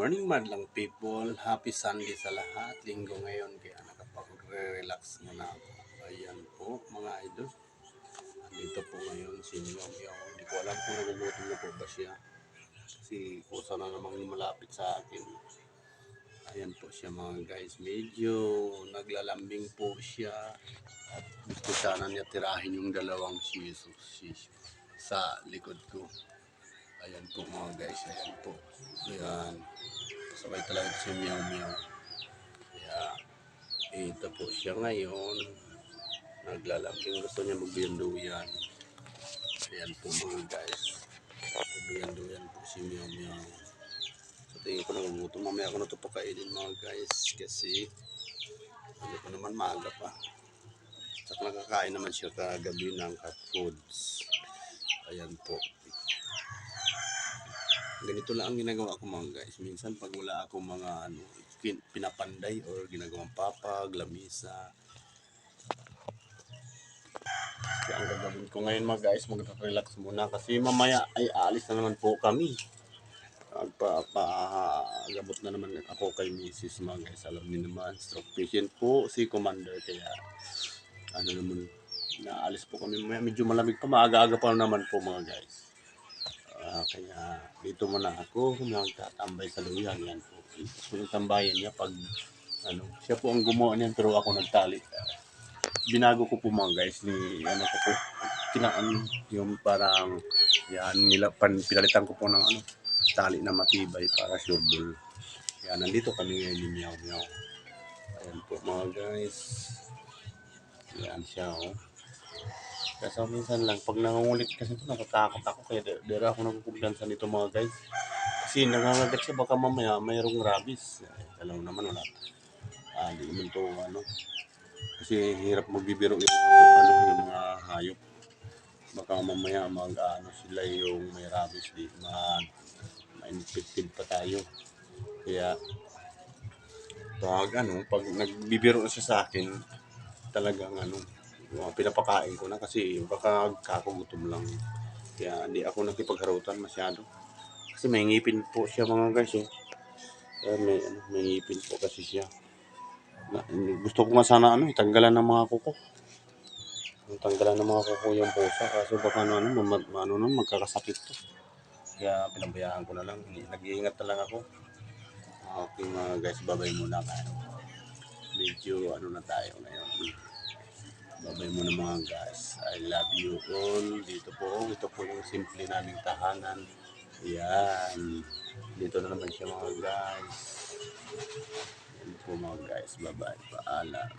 morning madlang people. Happy Sunday sa lahat. Linggo ngayon kaya nakapag-relax muna ako. Ayan po mga idol. Andito po ngayon si Miyaw Miyaw. Hindi ko alam kung nagugutom na po ba siya. Kasi kusa na namang lumalapit sa akin. Ayan po siya mga guys. Medyo naglalambing po siya. At gusto sana niya tirahin yung dalawang shiso, shiso sa likod ko. Ayan po mga guys, ayan po. Ayan. Sabay talaga si Meow Meow. Kaya, ito po siya ngayon. Naglalambing. Gusto niya magbiyanduyan. Ayan po mga guys. Magbiyanduyan po si Meow Meow. So, tingin ko nagugutom. Mamaya ko na ito pakainin mga guys. Kasi, ano pa naman maaga pa. Saka nakakain naman siya kagabi ng cat foods. Ayan po ganito lang ang ginagawa ko mga guys. Minsan pag wala ako mga ano, pinapanday or ginagawang papag, lamisa. Kaya ang gagawin ko ngayon mga guys, mag-relax muna kasi mamaya ay aalis na naman po kami. Pagpa-gamot na naman ako kay Mrs. mga guys. Alam niyo naman, stroke patient po si Commander. Kaya ano naman, naalis po kami mamaya. Medyo malamig pa, maaga-aga pa naman po mga guys. Ah, kaya dito muna ako magtatambay sa luyan yan po. So, tambayan niya pag ano, siya po ang gumawa niyan pero ako nagtali. Binago ko po mga guys ni ano ko po kinaan yung parang yan nila pinalitan ko po ng ano tali na matibay para sure ball. Kaya nandito kami ngayon ni Meow Meow. Ayan po mga guys. Yan siya oh. Kasi minsan lang, pag nangungulit kasi ito, natatakot ako. Kaya di- dira ako nagkukumpiyansa nito mga guys. Kasi nangangagat siya, baka mamaya mayroong rabies. Eh, alam naman, wala. Ah, di naman to, ano. Kasi hirap magbibiro yung mga, ano, yung mga hayop. Baka mamaya mag, ano, sila yung may rabies. Di, ma, ma-infected pa tayo. Kaya, pag, ano, pag nagbibiro na siya sa akin, talagang, ano, mga pinapakain ko na kasi baka kakugutom lang. Kaya hindi ako nakipagharutan masyado. Kasi may ngipin po siya mga guys eh. Kaya may, ano, may ngipin po kasi siya. Na, gusto ko nga sana ano, itanggalan ng mga kuko. Tanggalan ng mga kuko yung pusa kasi baka ano, ano, ma, ma- ano, ano, magkakasakit to. Kaya pinabayaan ko na lang. Nag-iingat na lang ako. Okay mga guys, babay muna kayo. Medyo ano na tayo ngayon. Babay mo na mga guys. I love you all. Dito po, ito po yung simple naming tahanan. Yan. Dito na naman siya mga guys. Yan po mga guys. Bye-bye. Paalam.